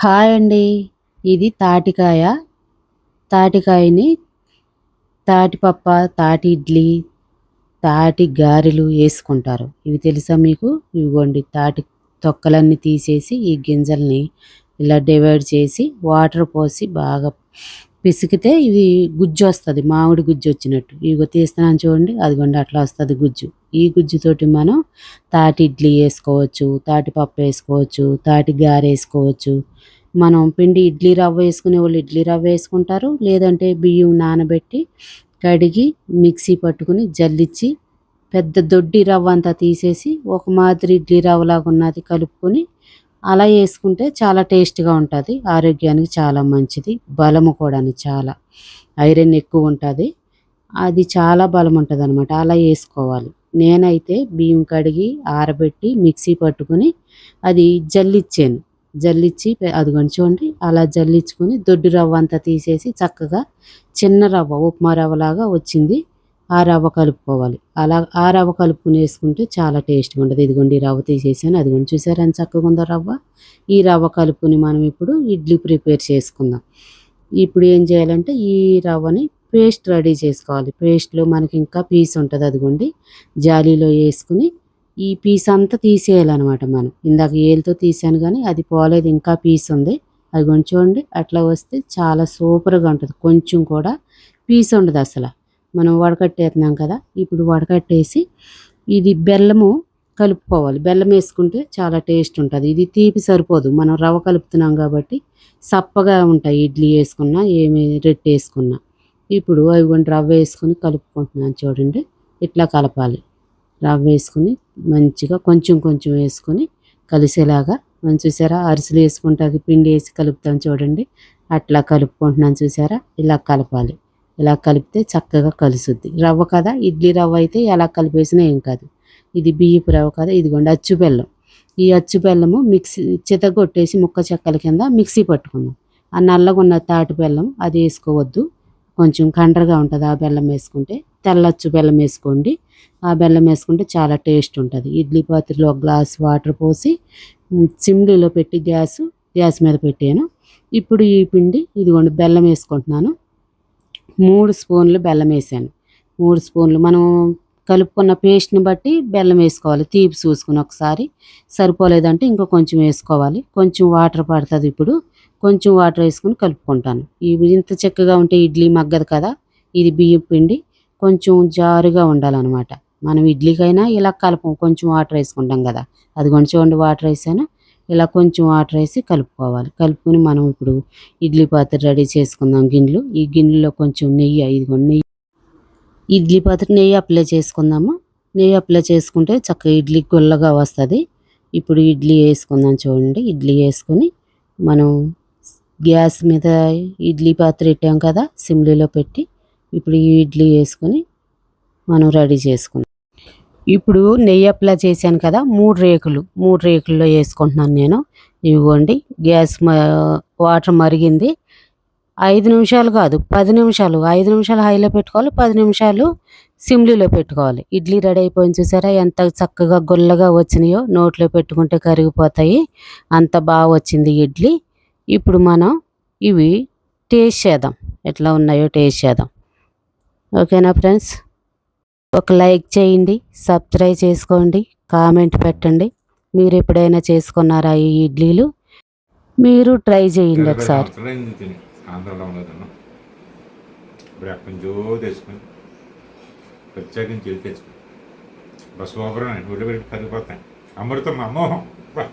Hi అండి. ఇది తాటికాయ. తాటికాయని తాటిపప్ప తాటి ఇడ్లీ తాటి గారెలు వేసుకుంటారు. ఇవి తెలుసా మీకు? ఇవిగోండి తాటి తొక్కలన్నీ తీసేసి ఈ గింజల్ని ఇలా డివైడ్ చేసి వాటర్ పోసి బాగా పిసికితే ఇవి గుజ్జు వస్తుంది మామిడి గుజ్జు వచ్చినట్టు. ఇవి తీస్తున్నాను చూడండి అదిగోండి అట్లా వస్తుంది గుజ్జు. ఈ గుజ్జుతోటి మనం తాటి ఇడ్లీ వేసుకోవచ్చు తాటి పప్పు వేసుకోవచ్చు తాటి గారె వేసుకోవచ్చు. మనం పిండి ఇడ్లీ రవ్వ వేసుకునే వాళ్ళు ఇడ్లీ రవ్వ వేసుకుంటారు లేదంటే బియ్యం నానబెట్టి కడిగి మిక్సీ పట్టుకుని జల్లిచ్చి పెద్ద దొడ్డి రవ్వ అంతా తీసేసి ఒక మాదిరి ఇడ్లీ రవ్వలాగా ఉన్నది కలుపుకొని అలా వేసుకుంటే చాలా టేస్ట్గా ఉంటుంది. ఆరోగ్యానికి చాలా మంచిది. బలము కూడా చాలా. ఐరన్ ఎక్కువ ఉంటుంది. అది చాలా బలం ఉంటుంది అనమాట అలా వేసుకోవాలి నేనైతే బియ్యం కడిగి ఆరబెట్టి మిక్సీ పట్టుకొని అది జల్లిచ్చాను. జల్లిచ్చి అది అదిగోండి చూడండి. అలా జల్లించుకొని దొడ్డు రవ్వ అంతా తీసేసి చక్కగా చిన్న రవ్వ ఉప్మా రవ్వ లాగా వచ్చింది. ఆ రవ్వ కలుపుకోవాలి. అలా ఆ రవ్వ కలుపుకుని వేసుకుంటే చాలా టేస్ట్గా ఉంటుంది. ఇదిగోండి రవ్వ తీసేసాను. అదిగోండి చూసారా ఎంత చక్కగా ఉందో రవ్వ? ఈ రవ్వ కలుపుకుని మనం ఇప్పుడు ఇడ్లీ ప్రిపేర్ చేసుకుందాం. ఇప్పుడు ఏం చేయాలంటే ఈ రవ్వని పేస్ట్ రెడీ చేసుకోవాలి. పేస్ట్లో మనకి ఇంకా పీస్ ఉంటుంది. అదిగోండి జాలీలో వేసుకుని ఈ పీస్ అంతా తీసేయాలన్నమాట మనం. ఇందాక ఏలుతో తీసాను కానీ అది పోలేదు ఇంకా పీస్ ఉంది. అది కొంచెం చూడండి అట్లా వస్తే చాలా సూపర్గా ఉంటుంది. కొంచెం కూడా పీస్ ఉండదు అసలు. మనం వడకట్టేస్తున్నాం కదా ఇప్పుడు వడకట్టేసి ఇది బెల్లము కలుపుకోవాలి. బెల్లం వేసుకుంటే చాలా టేస్ట్ ఉంటుంది. ఇది తీపి సరిపోదు. మనం రవ్వ కలుపుతున్నాం కాబట్టి సప్పగా ఉంటాయి ఇడ్లీ వేసుకున్నా ఏమి రెట్టి వేసుకున్నా. ఇప్పుడు అవి కొన్ని రవ్వ వేసుకుని కలుపుకుంటున్నాను చూడండి. ఇట్లా కలపాలి. రవ్వ వేసుకుని మంచిగా కొంచెం కొంచెం వేసుకొని కలిసేలాగా మనం చూసారా? అరిసెలు వేసుకుంటాకి పిండి వేసి కలుపుతాం చూడండి. అట్లా కలుపుకుంటున్నాను చూసారా? ఇలా కలపాలి. ఇలా కలిపితే చక్కగా కలుసుద్ది. రవ్వ కదా? ఇడ్లీ రవ్వ అయితే ఎలా కలిపేసినా ఏం కాదు. ఇది బియ్యపు రవ్వ కదా? ఇదిగోండి అచ్చు బెల్లం. ఈ అచ్చు బెల్లము మిక్సీ చితగొట్టేసి ముక్క చెక్కల కింద మిక్సీ పట్టుకుందాం. ఆ నల్లగా ఉన్న తాటి బెల్లం అది వేసుకోవద్దు. కొంచెం కండ్రగా ఉంటుంది ఆ బెల్లం వేసుకుంటే. తెల్లచ్చు బెల్లం వేసుకోండి. ఆ బెల్లం వేసుకుంటే చాలా టేస్ట్ ఉంటుంది. ఇడ్లీ పాత్రలో గ్లాస్ వాటర్ పోసి సిమ్లీలో పెట్టి గ్యాస్ గ్యాస్ మీద పెట్టాను. ఇప్పుడు ఈ పిండి ఇదిగోండి బెల్లం వేసుకుంటున్నాను. మూడు స్పూన్లు బెల్లం వేసాను. మూడు స్పూన్లు మనం కలుపుకున్న పేస్ట్ని బట్టి బెల్లం వేసుకోవాలి. తీపి చూసుకుని ఒకసారి. సరిపోలేదంటే ఇంకా కొంచెం వేసుకోవాలి. కొంచెం వాటర్ పడుతుంది ఇప్పుడు. కొంచెం వాటర్ వేసుకుని కలుపుకుంటాను. ఇవి ఇంత చక్కగా ఉంటే ఇడ్లీ మగ్గదు కదా. ఇది బియ్యం పిండి. కొంచెం జారుగా ఉండాలన్నమాట. మనం ఇడ్లీకైనా ఇలా కలపం. కొంచెం వాటర్ వేసుకుంటాం కదా. అది కొంచెం చూడండి వాటర్ వేసాను. ఇలా కొంచెం వాటర్ వేసి కలుపుకోవాలి. కలుపుకొని మనం ఇప్పుడు ఇడ్లీ పాత్ర రెడీ చేసుకుందాం గిన్నెలు. ఈ గిన్నెలో కొంచెం నెయ్యి ఇదిగోండి నెయ్యి. ఇడ్లీ పాత్ర నెయ్యి అప్లై చేసుకుందాము? నెయ్యి అప్లై చేసుకుంటే చక్కగా ఇడ్లీ గుల్లగా వస్తుంది. ఇప్పుడు ఇడ్లీ వేసుకుందాం చూడండి. ఇడ్లీ వేసుకొని మనం గ్యాస్ మీద ఇడ్లీ పాత్ర పెట్టాం కదా సిమ్లీలో పెట్టి ఇప్పుడు ఈ ఇడ్లీ వేసుకొని మనం రెడీ చేసుకుందాం. ఇప్పుడు నెయ్యి అప్లై చేశాను కదా మూడు రేకులు మూడు రేకుల్లో వేసుకుంటున్నాను నేను. ఇదిగోండి గ్యాస్ వాటర్ మరిగింది. ఐదు నిమిషాలు కాదు పది నిమిషాలు ఐదు నిమిషాలు హైలో పెట్టుకోవాలి పది నిమిషాలు సిమ్లీలో పెట్టుకోవాలి. ఇడ్లీ రెడీ అయిపోయింది చూసారా ఎంత చక్కగా గుల్లగా వచ్చినాయో నోట్లో పెట్టుకుంటే కరిగిపోతాయి. అంత బాగా వచ్చింది ఇడ్లీ. ఇప్పుడు మనం ఇవి టేస్ట్ చేద్దాం ఎట్లా ఉన్నాయో టేస్ట్ చేద్దాం. ఓకేనా ఫ్రెండ్స్? ఒక లైక్ చేయండి సబ్స్క్రైబ్ చేసుకోండి కామెంట్ పెట్టండి. మీరు ఎప్పుడైనా చేసుకున్నారా ఈ ఇడ్లీలు? మీరు ట్రై చేయండి ఒకసారి. ప్రత్యేకించి తెచ్చుకుని. బస్ ఓవరం ఉడిపెట్టి కరిగిపోతాయి. అమృతం అమ్మో బా.